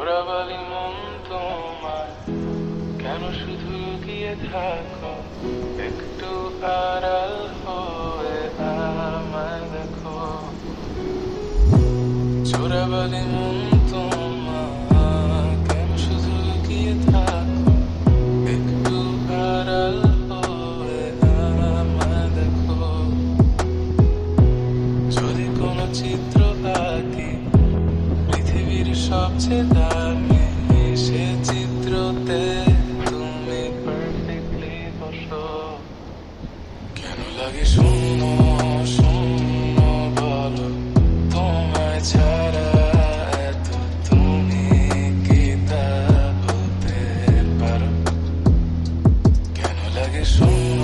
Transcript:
চোরাবালি মন তোমার। কেন শুধু গিয়ে থাকো? একটু আড়াল হয়ে আমায় দেখো। চোরাবালি মন তোমার। কেন শুধু গিয়ে থাকো? একটু আড়াল হয়ে আমায় দেখো। যদি কোনো চিত্র আঁকি কাছে দাঁড়িয়ে এসে চিত্রতে তুমি পারফেক্টলি বসো। কেন লাগে শূন্য শূন্য বলো? তোমায় ছাড়া এত তুমি কি তা বলতে পারো? কেন লাগে শূন্য